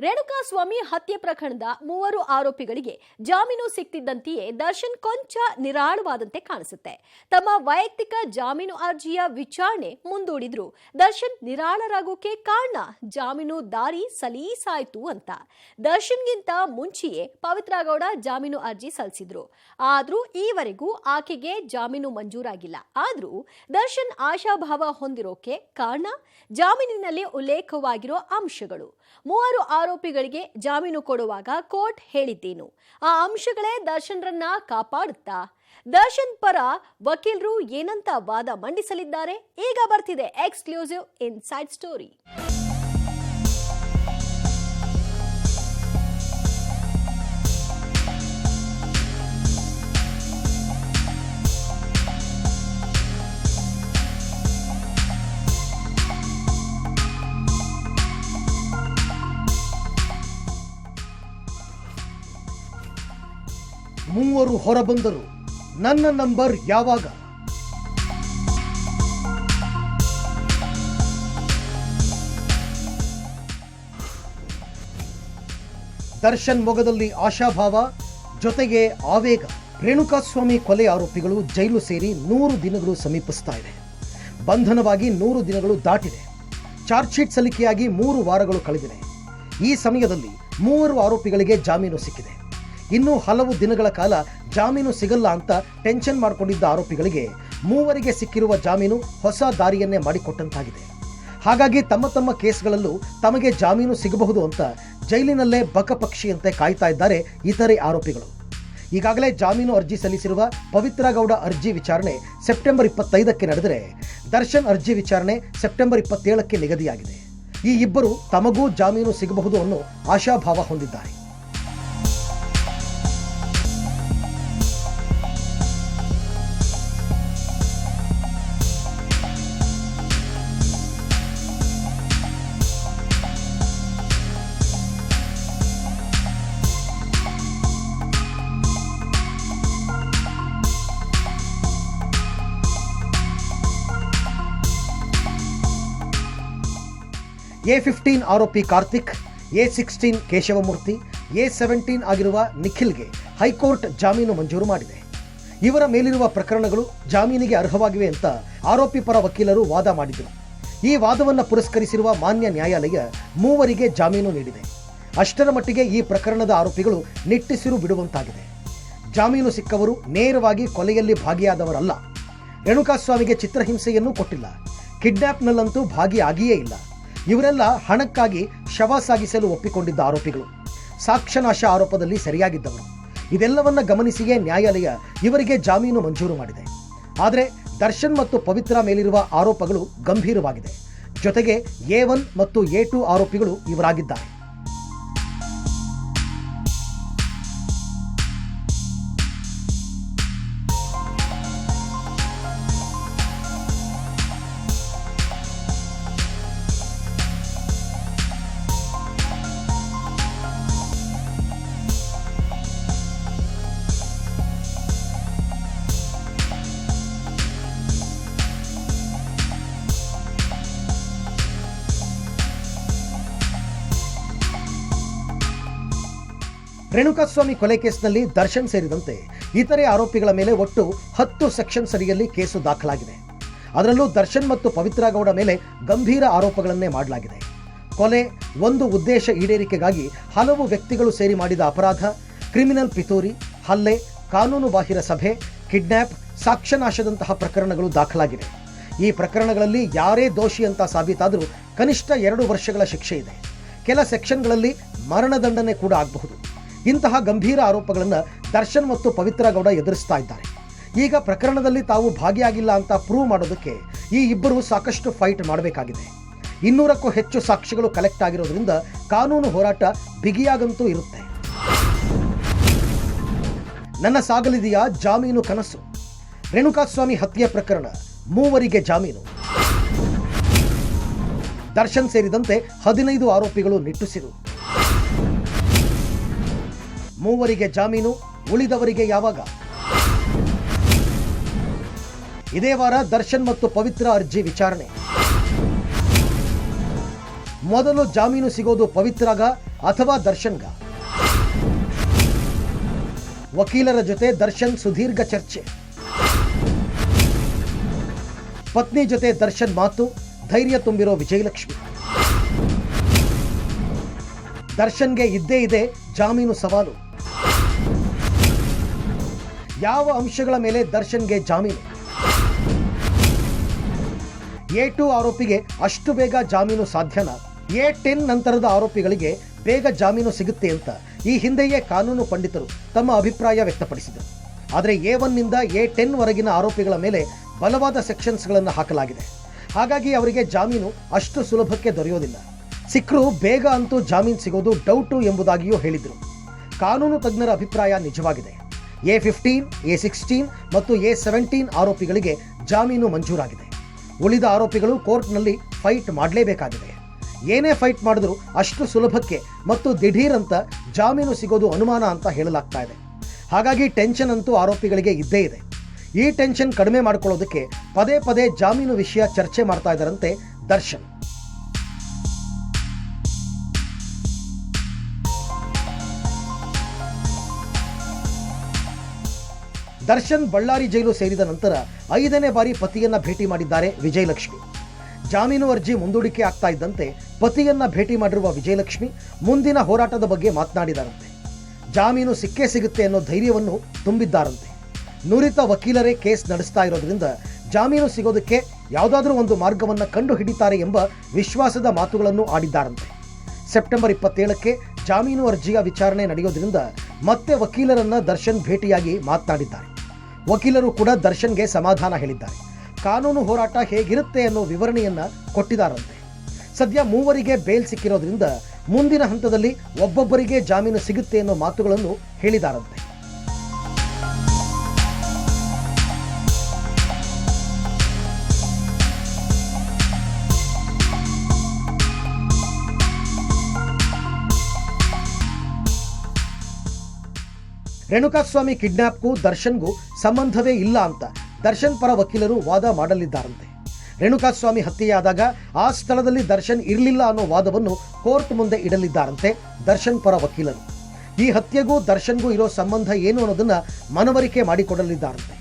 ರೇಣುಕಾಸ್ವಾಮಿ ಹತ್ಯೆ ಪ್ರಕರಣದ ಮೂವರು ಆರೋಪಿಗಳಿಗೆ ಜಾಮೀನು ಸಿಕ್ತಿದ್ದಂತೆಯೇ ದರ್ಶನ್ ಕೊಂಚ ನಿರಾಳವಾದಂತೆ ಕಾಣಿಸುತ್ತೆ. ತಮ್ಮ ವೈಯಕ್ತಿಕ ಜಾಮೀನು ಅರ್ಜಿಯ ವಿಚಾರಣೆ ಮುಂದೂಡಿದ್ರು. ದರ್ಶನ್ ನಿರಾಳರಾಗೋಕೆ ಕಾರಣ ಜಾಮೀನು ದಾರಿ ಸಲೀಸಾಯ್ತು ಅಂತ. ದರ್ಶನ್ಗಿಂತ ಮುಂಚೆಯೇ ಪವಿತ್ರ ಗೌಡ ಜಾಮೀನು ಅರ್ಜಿ ಸಲ್ಲಿಸಿದ್ರು. ಆದ್ರೂ ಈವರೆಗೂ ಆಕೆಗೆ ಜಾಮೀನು ಮಂಜೂರಾಗಿಲ್ಲ. ಆದ್ರೂ ದರ್ಶನ್ ಆಶಾಭಾವ ಹೊಂದಿರೋಕೆ ಕಾರಣ ಜಾಮೀನಿನಲ್ಲಿ ಉಲ್ಲೇಖವಾಗಿರೋ ಅಂಶಗಳು. ಮೂವರು ಆರೋಪಿಗಳಿಗೆ ಜಾಮೀನು ಕೊಡುವಾಗ ಕೋರ್ಟ್ ಹೇಳಿದ್ದೇನು. ಆ ಅಂಶಗಳೇ ದರ್ಶನ್ರನ್ನ ಕಾಪಾಡುತ್ತಾ? ದರ್ಶನ್ ಪರ ವಕೀಲರು ಏನಂತ ವಾದ ಮಂಡಿಸಲಿದ್ದಾರೆ? ಈಗ ಬರ್ತಿದೆ ಎಕ್ಸ್ಕ್ಲೂಸಿವ್ ಇನ್ಸೈಡ್ ಸ್ಟೋರಿ ಮೂವರು ಹೊರಬಂದರು. ನನ್ನ ನಂಬರ್ ಯಾವಾಗ? ದರ್ಶನ್ ಮೊಗದಲ್ಲಿ ಆಶಾಭಾವ, ಜೊತೆಗೆ ಆವೇಗ. ರೇಣುಕಾಸ್ವಾಮಿ ಕೊಲೆ ಆರೋಪಿಗಳು ಜೈಲು ಸೇರಿ ನೂರು ದಿನಗಳು ಸಮೀಪಿಸ್ತಾ ಇದೆ. ಬಂಧನವಾಗಿ ನೂರು ದಿನಗಳು ದಾಟಿದೆ. ಚಾರ್ಜ್ ಶೀಟ್ ಸಲ್ಲಿಕೆಯಾಗಿ ಮೂರು ವಾರಗಳು ಕಳೆದಿವೆ ಈ ಸಮಯದಲ್ಲಿ ಮೂವರು ಆರೋಪಿಗಳಿಗೆ ಜಾಮೀನು ಸಿಕ್ಕಿದೆ. ಇನ್ನು ಹಲವು ದಿನಗಳ ಕಾಲ ಜಾಮೀನು ಸಿಗಲ್ಲ ಅಂತ ಟೆನ್ಷನ್ ಮಾಡಿಕೊಂಡಿದ್ದ ಆರೋಪಿಗಳಿಗೆ ಮೂವರಿಗೆ ಸಿಕ್ಕಿರುವ ಜಾಮೀನು ಹೊಸ ದಾರಿಯನ್ನೇ ಮಾಡಿಕೊಟ್ಟಂತಾಗಿದೆ. ಹಾಗಾಗಿ ತಮ್ಮ ತಮ್ಮ ಕೇಸ್ಗಳಲ್ಲೂ ತಮಗೆ ಜಾಮೀನು ಸಿಗಬಹುದು ಅಂತ ಜೈಲಿನಲ್ಲೇ ಬಕಪಕ್ಷಿಯಂತೆ ಕಾಯ್ತಾ ಇದ್ದಾರೆ ಇತರೆ ಆರೋಪಿಗಳು. ಈಗಾಗಲೇ ಜಾಮೀನು ಅರ್ಜಿ ಸಲ್ಲಿಸಿರುವ ಪವಿತ್ರ ಗೌಡ ಅರ್ಜಿ ವಿಚಾರಣೆ ಸೆಪ್ಟೆಂಬರ್ ಇಪ್ಪತ್ತೈದಕ್ಕೆ ನಡೆದರೆ ದರ್ಶನ್ ಅರ್ಜಿ ವಿಚಾರಣೆ ಸೆಪ್ಟೆಂಬರ್ ಇಪ್ಪತ್ತೇಳಕ್ಕೆ ನಿಗದಿಯಾಗಿದೆ. ಈ ಇಬ್ಬರು ತಮಗೂ ಜಾಮೀನು ಸಿಗಬಹುದು ಅನ್ನೋ ಆಶಾಭಾವ ಹೊಂದಿದ್ದಾರೆ. ಎ ಫಿಫ್ಟೀನ್ ಆರೋಪಿ Karthik, A sixteen Keshavamurthy, A seventeen ಆಗಿರುವ ನಿಖಿಲ್ಗೆ ಹೈಕೋರ್ಟ್ ಜಾಮೀನು ಮಂಜೂರು ಮಾಡಿದೆ. ಇವರ ಮೇಲಿರುವ ಪ್ರಕರಣಗಳು ಜಾಮೀನಿಗೆ ಅರ್ಹವಾಗಿವೆ ಅಂತ ಆರೋಪಿ ಪರ ವಕೀಲರು ವಾದ ಮಾಡಿದರು. ಈ ವಾದವನ್ನು ಪುರಸ್ಕರಿಸಿರುವ ಮಾನ್ಯ ನ್ಯಾಯಾಲಯ ಮೂವರಿಗೆ ಜಾಮೀನು ನೀಡಿದೆ. ಅಷ್ಟರ ಮಟ್ಟಿಗೆ ಈ ಪ್ರಕರಣದ ಆರೋಪಿಗಳು ನಿಟ್ಟಿಸಿರು ಬಿಡುವಂತಾಗಿದೆ. ಜಾಮೀನು ಸಿಕ್ಕವರು ನೇರವಾಗಿ ಕೊಲೆಯಲ್ಲಿ ಭಾಗಿಯಾದವರಲ್ಲ. ರೇಣುಕಾಸ್ವಾಮಿಗೆ ಚಿತ್ರಹಿಂಸೆಯನ್ನೂ ಕೊಟ್ಟಿಲ್ಲ. ಕಿಡ್ನಾಪ್ನಲ್ಲಂತೂ ಭಾಗಿಯಾಗಿಯೇ ಇಲ್ಲ. ಇವರೆಲ್ಲ ಹಣಕ್ಕಾಗಿ ಶವ ಸಾಗಿಸಲು ಒಪ್ಪಿಕೊಂಡಿದ್ದ ಆರೋಪಿಗಳು. ಸಾಕ್ಷ್ಯನಾಶ ಆರೋಪದಲ್ಲಿ ಸರಿಯಾಗಿದ್ದವರು. ಇದೆಲ್ಲವನ್ನ ಗಮನಿಸಿಯೇ ನ್ಯಾಯಾಲಯ ಇವರಿಗೆ ಜಾಮೀನು ಮಂಜೂರು ಮಾಡಿದೆ. ಆದರೆ ದರ್ಶನ್ ಮತ್ತು ಪವಿತ್ರ ಮೇಲಿರುವ ಆರೋಪಗಳು ಗಂಭೀರವಾಗಿದೆ. ಜೊತೆಗೆ ಎ ಒನ್ ಮತ್ತು ಎ ಟು ಆರೋಪಿಗಳು ಇವರಾಗಿದ್ದಾರೆ. ರೇಣುಕಾಸ್ವಾಮಿ ಕೊಲೆ ಕೇಸ್ನಲ್ಲಿ ದರ್ಶನ್ ಸೇರಿದಂತೆ ಇತರೆ ಆರೋಪಿಗಳ ಮೇಲೆ ಒಟ್ಟು ಹತ್ತು ಸೆಕ್ಷನ್ ಸರಿಯಲ್ಲಿ ಕೇಸು ದಾಖಲಾಗಿದೆ. ಅದರಲ್ಲೂ ದರ್ಶನ್ ಮತ್ತು ಪವಿತ್ರ ಗೌಡ ಮೇಲೆ ಗಂಭೀರ ಆರೋಪಗಳನ್ನೇ ಮಾಡಲಾಗಿದೆ. ಕೊಲೆ ಒಂದು ಉದ್ದೇಶ ಈಡೇರಿಕೆಗಾಗಿ ಹಲವು ವ್ಯಕ್ತಿಗಳು ಸೇರಿ ಮಾಡಿದ ಅಪರಾಧ, ಕ್ರಿಮಿನಲ್ ಪಿತೂರಿ, ಹಲ್ಲೆ, ಕಾನೂನು ಬಾಹಿರ ಸಭೆ ಕಿಡ್ನ್ಯಾಪ್ ಸಾಕ್ಷ್ಯನಾಶದಂತಹ ಪ್ರಕರಣಗಳು ದಾಖಲಾಗಿವೆ. ಈ ಪ್ರಕರಣಗಳಲ್ಲಿ ಯಾರೇ ದೋಷಿ ಅಂತ ಸಾಬೀತಾದರೂ ಕನಿಷ್ಠ ಎರಡು ವರ್ಷಗಳ ಶಿಕ್ಷೆ ಇದೆ. ಕೆಲ ಸೆಕ್ಷನ್ಗಳಲ್ಲಿ ಮರಣದಂಡನೆ ಕೂಡ ಆಗಬಹುದು. ಇಂತಹ ಗಂಭೀರ ಆರೋಪಗಳನ್ನು ದರ್ಶನ್ ಮತ್ತು ಪವಿತ್ರ ಗೌಡ ಎದುರಿಸ್ತಾ ಇದ್ದಾರೆ. ಈಗ ಪ್ರಕರಣದಲ್ಲಿ ತಾವು ಭಾಗಿಯಾಗಿಲ್ಲ ಅಂತ ಪ್ರೂವ್ ಮಾಡೋದಕ್ಕೆ ಈ ಇಬ್ಬರು ಸಾಕಷ್ಟು ಫೈಟ್ ಮಾಡಬೇಕಾಗಿದೆ. ಇನ್ನೂರಕ್ಕೂ ಹೆಚ್ಚು ಸಾಕ್ಷಿಗಳು ಕಲೆಕ್ಟ್ ಆಗಿರೋದ್ರಿಂದ ಕಾನೂನು ಹೋರಾಟ ಬಿಗಿಯಾಗಂತೂ ಇರುತ್ತೆ. ನನ್ನ ಸಾಗಲಿದೆಯ ಜಾಮೀನು ಕನಸು. ರೇಣುಕಾಸ್ವಾಮಿ ಹತ್ಯೆ ಪ್ರಕರಣ, ಮೂವರಿಗೆ ಜಾಮೀನು. ದರ್ಶನ್ ಸೇರಿದಂತೆ ಹದಿನೈದು ಆರೋಪಿಗಳು ನಿಟ್ಟುಸಿರು. ಮೂವರಿಗೆ ಜಾಮೀನು, ಉಳಿದವರಿಗೆ ಯಾವಾಗ? ಇದೇ ವಾರ ದರ್ಶನ್ ಮತ್ತು ಪವಿತ್ರ ಅರ್ಜಿ ವಿಚಾರಣೆ. ಮೊದಲು ಜಾಮೀನು ಸಿಗೋದು ಪವಿತ್ರಗ ಅಥವಾ ದರ್ಶನ್ಗ? ವಕೀಲರ ಜೊತೆ ದರ್ಶನ್ ಸುದೀರ್ಘ ಚರ್ಚೆ. ಪತ್ನಿ ಜೊತೆ ದರ್ಶನ್ ಮಾತು, ಧೈರ್ಯ ತುಂಬಿರೋ ವಿಜಯಲಕ್ಷ್ಮಿ. ದರ್ಶನ್ಗೆ ಇದ್ದೇ ಇದೆ ಜಾಮೀನು ಸವಾಲು. ಯಾವ ಅಂಶಗಳ ಮೇಲೆ ದರ್ಶನ್ಗೆ ಜಾಮೀನು? ಎ ಟು ಆರೋಪಿಗೆ ಅಷ್ಟು ಬೇಗ ಜಾಮೀನು ಸಾಧ್ಯನಾ? ಎ ಟೆನ್ ನಂತರದ ಆರೋಪಿಗಳಿಗೆ ಬೇಗ ಜಾಮೀನು ಸಿಗುತ್ತೆ ಅಂತ ಈ ಹಿಂದೆಯೇ ಕಾನೂನು ಪಂಡಿತರು ತಮ್ಮ ಅಭಿಪ್ರಾಯ ವ್ಯಕ್ತಪಡಿಸಿದರು. ಆದರೆ ಎ ಒನ್ನಿಂದ ಎ ಟೆನ್ ವರೆಗಿನ ಆರೋಪಿಗಳ ಮೇಲೆ ಬಲವಾದ ಸೆಕ್ಷನ್ಸ್ಗಳನ್ನು ಹಾಕಲಾಗಿದೆ. ಹಾಗಾಗಿ ಅವರಿಗೆ ಜಾಮೀನು ಅಷ್ಟು ಸುಲಭಕ್ಕೆ ದೊರೆಯೋದಿಲ್ಲ. ಸಿಕ್ಕರೂ ಬೇಗ ಅಂತೂ ಜಾಮೀನು ಸಿಗೋದು ಡೌಟು ಎಂಬುದಾಗಿಯೂ ಹೇಳಿದರು. ಕಾನೂನು ತಜ್ಞರ ಅಭಿಪ್ರಾಯ ನಿಜವಾಗಿದೆ. ಎ ಫಿಫ್ಟೀನ್ ಎ ಸಿಕ್ಸ್ಟೀನ್ ಮತ್ತು ಎ ಸೆವೆಂಟೀನ್ ಆರೋಪಿಗಳಿಗೆ ಜಾಮೀನು ಮಂಜೂರಾಗಿದೆ. ಉಳಿದ ಆರೋಪಿಗಳು ಕೋರ್ಟ್ನಲ್ಲಿ ಫೈಟ್ ಮಾಡಲೇಬೇಕಾಗಿದೆ. ಏನೇ ಫೈಟ್ ಮಾಡಿದ್ರು ಅಷ್ಟು ಸುಲಭಕ್ಕೆ ಮತ್ತು ದಿಢೀರ್ ಅಂತ ಜಾಮೀನು ಸಿಗೋದು ಅನುಮಾನ ಅಂತ ಹೇಳಲಾಗ್ತಾ ಇದೆ. ಹಾಗಾಗಿ ಟೆನ್ಷನ್ ಅಂತೂ ಆರೋಪಿಗಳಿಗೆ ಇದ್ದೇ ಇದೆ. ಈ ಟೆನ್ಷನ್ ಕಡಿಮೆ ಮಾಡ್ಕೊಳ್ಳೋದಕ್ಕೆ ಪದೇ ಪದೇ ಜಾಮೀನು ವಿಷಯ ಚರ್ಚೆ ಮಾಡ್ತಾ ಇದ್ದಾರಂತೆ ದರ್ಶನ್. ದರ್ಶನ್ ಬಳ್ಳಾರಿ ಜೈಲು ಸೇರಿದ ನಂತರ ಐದನೇ ಬಾರಿ ಪತಿಯನ್ನ ಭೇಟಿ ಮಾಡಿದ್ದಾರೆ ವಿಜಯಲಕ್ಷ್ಮಿ. ಜಾಮೀನು ಅರ್ಜಿ ಮುಂದೂಡಿಕೆ ಆಗ್ತಾ ಇದ್ದಂತೆ ಪತಿಯನ್ನ ಭೇಟಿ ಮಾಡಿರುವ ವಿಜಯಲಕ್ಷ್ಮಿ ಮುಂದಿನ ಹೋರಾಟದ ಬಗ್ಗೆ ಮಾತನಾಡಿದಾರಂತೆ. ಜಾಮೀನು ಸಿಕ್ಕೇ ಸಿಗುತ್ತೆ ಅನ್ನೋ ಧೈರ್ಯವನ್ನು ತುಂಬಿದ್ದಾರಂತೆ. ನುರಿತ ವಕೀಲರೇ ಕೇಸ್ ನಡೆಸ್ತಾ ಇರೋದ್ರಿಂದ ಜಾಮೀನು ಸಿಗೋದಕ್ಕೆ ಯಾವುದಾದ್ರೂ ಒಂದು ಮಾರ್ಗವನ್ನು ಕಂಡು ಹಿಡಿತಾರೆ ಎಂಬ ವಿಶ್ವಾಸದ ಮಾತುಗಳನ್ನು ಆಡಿದ್ದಾರಂತೆ. ಸೆಪ್ಟೆಂಬರ್ ಇಪ್ಪತ್ತೇಳಕ್ಕೆ ಜಾಮೀನು ಅರ್ಜಿಯ ವಿಚಾರಣೆ ನಡೆಯೋದ್ರಿಂದ ಮತ್ತೆ ವಕೀಲರನ್ನ ದರ್ಶನ್ ಭೇಟಿಯಾಗಿ ಮಾತನಾಡಿದ್ದಾರೆ. ವಕೀಲರು ಕೂಡ ದರ್ಶನ್ಗೆ ಸಮಾಧಾನ ಹೇಳಿದ್ದಾರೆ. ಕಾನೂನು ಹೋರಾಟ ಹೇಗಿರುತ್ತೆ ಅನ್ನೋ ವಿವರಣೆಯನ್ನ ಕೊಟ್ಟಿದಾರಂತೆ ಸದ್ಯ ಮೂವರಿಗೆ ಬೇಲ್ ಸಿಕ್ಕಿರೋದ್ರಿಂದ ಮುಂದಿನ ಹಂತದಲ್ಲಿ ಒಬ್ಬೊಬ್ಬರಿಗೆ ಜಾಮೀನು ಸಿಗುತ್ತೆ ಅನ್ನೋ ಮಾತುಗಳನ್ನು ಹೇಳಿದಾರಂತೆ. ರೇಣುಕಾಸ್ವಾಮಿ ಕಿಡ್ನಾಪ್ಗೂ, ದರ್ಶನ್ಗೂ ಸಂಬಂಧವೇ ಇಲ್ಲ ಅಂತ ದರ್ಶನ್ ಪರ ವಕೀಲರು ವಾದ ಮಾಡಲಿದ್ದಾರಂತೆ. ರೇಣುಕಾಸ್ವಾಮಿ ಹತ್ಯೆಯಾದಾಗ ಆ ಸ್ಥಳದಲ್ಲಿ ದರ್ಶನ್ ಇರಲಿಲ್ಲ ಅನ್ನೋ ವಾದವನ್ನು ಕೋರ್ಟ್ ಮುಂದೆ ಇಡಲಿದ್ದಾರಂತೆ ದರ್ಶನ್ ಪರ ವಕೀಲರು. ಈ ಹತ್ಯೆಗೂ, ದರ್ಶನ್ಗೂ ಇರೋ ಸಂಬಂಧ ಏನು ಅನ್ನೋದನ್ನ ಮನವರಿಕೆ ಮಾಡಿಕೊಡಲಿದ್ದಾರಂತೆ.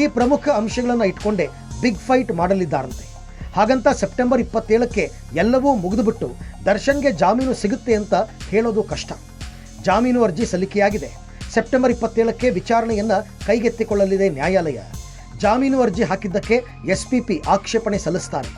ಈ ಪ್ರಮುಖ ಅಂಶಗಳನ್ನು ಇಟ್ಕೊಂಡೇ ಬಿಗ್ ಫೈಟ್ ಮಾಡಲಿದ್ದಾರಂತೆ. ಹಾಗಂತ ಸೆಪ್ಟೆಂಬರ್ ಇಪ್ಪತ್ತೇಳಕ್ಕೆ ಎಲ್ಲವೂ ಮುಗಿದುಬಿಟ್ಟು ದರ್ಶನ್ಗೆ ಜಾಮೀನು ಸಿಗುತ್ತೆ ಅಂತ ಹೇಳೋದು ಕಷ್ಟ. ಜಾಮೀನು ಅರ್ಜಿ ಸಲ್ಲಿಕೆಯಾಗಿದೆ. ಸೆಪ್ಟೆಂಬರ್ ಇಪ್ಪತ್ತೇಳಕ್ಕೆ ವಿಚಾರಣೆಯನ್ನ ಕೈಗೆತ್ತಿಕೊಳ್ಳಲಿದೆ ನ್ಯಾಯಾಲಯ. ಜಾಮೀನು ಅರ್ಜಿ ಹಾಕಿದ್ದಕ್ಕೆ ಎಸ್ಪಿಪಿ ಆಕ್ಷೇಪಣೆ ಸಲ್ಲಿಸ್ತಾರೆ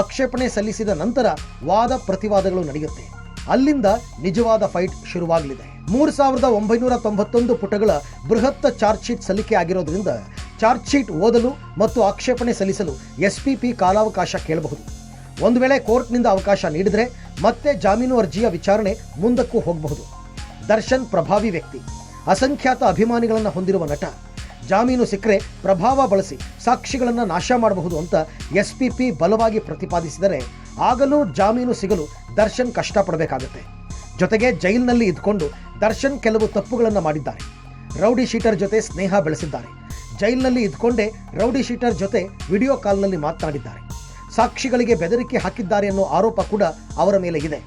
ಆಕ್ಷೇಪಣೆ ಸಲ್ಲಿಸಿದ ನಂತರ ವಾದ ಪ್ರತಿವಾದಗಳು ನಡೆಯುತ್ತೆ. ಅಲ್ಲಿಂದ ನಿಜವಾದ ಫೈಟ್ ಶುರುವಾಗಲಿದೆ. ಮೂರು ಸಾವಿರದ ಒಂಬೈನೂರ ತೊಂಬತ್ತೊಂದು ಪುಟಗಳ ಬೃಹತ್ ಚಾರ್ಜ್ ಶೀಟ್ ಸಲ್ಲಿಕೆ ಆಗಿರೋದ್ರಿಂದ ಚಾರ್ಜ್ ಶೀಟ್ ಓದಲು ಮತ್ತು ಆಕ್ಷೇಪಣೆ ಸಲ್ಲಿಸಲು ಎಸ್ಪಿಪಿ ಕಾಲಾವಕಾಶ ಕೇಳಬಹುದು. ಒಂದು ವೇಳೆ ಕೋರ್ಟ್ನಿಂದ ಅವಕಾಶ ನೀಡಿದರೆ ಮತ್ತೆ ಜಾಮೀನು ಅರ್ಜಿಯ ವಿಚಾರಣೆ ಮುಂದಕ್ಕೂ ಹೋಗಬಹುದು. ದರ್ಶನ್ ಪ್ರಭಾವಿ ವ್ಯಕ್ತಿ. ಅಸಂಖ್ಯಾತ ಅಭಿಮಾನಿಗಳನ್ನು ಹೊಂದಿರುವ ನಟ, ಜಾಮೀನು ಸಿಕ್ಕರೆ ಪ್ರಭಾವ ಬಳಸಿ ಸಾಕ್ಷಿಗಳನ್ನು ನಾಶ ಮಾಡಬಹುದು ಅಂತ ಎಸ್ಪಿಪಿ ಬಲವಾಗಿ ಪ್ರತಿಪಾದಿಸಿದರೆ ಆಗಲೂ ಜಾಮೀನು ಸಿಗಲು ದರ್ಶನ್ ಕಷ್ಟಪಡಬೇಕಾಗುತ್ತೆ. ಜೊತೆಗೆ ಜೈಲಿನಲ್ಲಿ ಇದ್ಕೊಂಡು ದರ್ಶನ್ ಕೆಲವು ತಪ್ಪುಗಳನ್ನು ಮಾಡಿದ್ದಾರೆ. ರೌಡಿ ಶೀಟರ್ ಜೊತೆ ಸ್ನೇಹ ಬೆಳೆಸಿದ್ದಾರೆ. ಜೈಲಿನಲ್ಲಿ ಇದ್ಕೊಂಡೇ ರೌಡಿ ಶೀಟರ್ ಜೊತೆ ವಿಡಿಯೋ ಕಾಲ್ನಲ್ಲಿ ಮಾತನಾಡಿದ್ದಾರೆ. ಸಾಕ್ಷಿಗಳಿಗೆ ಬೆದರಿಕೆ ಹಾಕಿದ್ದಾರೆ ಅನ್ನೋ ಆರೋಪ ಕೂಡ ಅವರ ಮೇಲೆ ಇದೆ.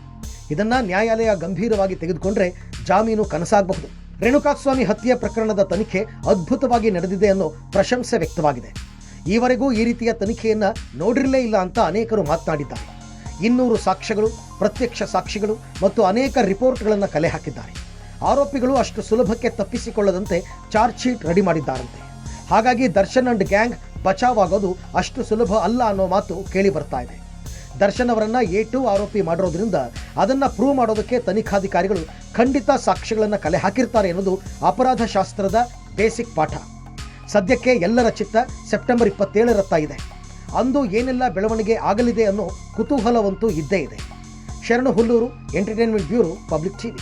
ಇದನ್ನ ನ್ಯಾಯಾಲಯ ಗಂಭೀರವಾಗಿ ತೆಗೆದುಕೊಂಡ್ರೆ ಜಾಮೀನು ಕನಸಾಗಬಹುದು. ರೇಣುಕಾಸ್ವಾಮಿ ಹತ್ಯೆ ಪ್ರಕರಣದ ತನಿಖೆ ಅದ್ಭುತವಾಗಿ ನಡೆದಿದೆ ಅನ್ನೋ ಪ್ರಶಂಸೆ ವ್ಯಕ್ತವಾಗಿದೆ. ಈವರೆಗೂ ಈ ರೀತಿಯ ತನಿಖೆಯನ್ನ ನೋಡಿರಲೇ ಇಲ್ಲ ಅಂತ ಅನೇಕರು ಮಾತನಾಡಿದ್ದಾರೆ. ಇನ್ನೂರು ಸಾಕ್ಷ್ಯಗಳು, ಪ್ರತ್ಯಕ್ಷ ಸಾಕ್ಷಿಗಳು ಮತ್ತು ಅನೇಕ ರಿಪೋರ್ಟ್ಗಳನ್ನು ಕಲೆ ಹಾಕಿದ್ದಾರೆ. ಆರೋಪಿಗಳು ಅಷ್ಟು ಸುಲಭಕ್ಕೆ ತಪ್ಪಿಸಿಕೊಳ್ಳದಂತೆ ಚಾರ್ಜ್ ಶೀಟ್ ರೆಡಿ ಮಾಡಿದ್ದಾರಂತೆ. ಹಾಗಾಗಿ ದರ್ಶನ್ ಅಂಡ್ ಗ್ಯಾಂಗ್ ಬಚಾವ್ ಆಗೋದು ಅಷ್ಟು ಸುಲಭ ಅಲ್ಲ ಅನ್ನೋ ಮಾತು ಕೇಳಿ ಬರ್ತಾ ಇದೆ. ದರ್ಶನ್ ಅವರನ್ನ ಎ ಟು ಆರೋಪಿ ಮಾಡಿರೋದ್ರಿಂದ ಅದನ್ನ ಪ್ರೂವ್ ಮಾಡೋದಕ್ಕೆ ತನಿಖಾಧಿಕಾರಿಗಳು ಖಂಡಿತ ಸಾಕ್ಷ್ಯಗಳನ್ನು ಕಲೆ ಹಾಕಿರ್ತಾರೆ ಅನ್ನೋದು ಅಪರಾಧ ಶಾಸ್ತ್ರದ ಬೇಸಿಕ್ ಪಾಠ. ಸದ್ಯಕ್ಕೆ ಎಲ್ಲರ ಚಿತ್ತ ಸೆಪ್ಟೆಂಬರ್ ಇಪ್ಪತ್ತೇಳರತ್ತ ಇದೆ. ಅಂದು ಏನೆಲ್ಲ ಬೆಳವಣಿಗೆ ಆಗಲಿದೆ ಅನ್ನೋ ಕುತೂಹಲವಂತೂ ಇದ್ದೇ ಇದೆ. Sharanu Hulluru, entertainment bureau, public TV.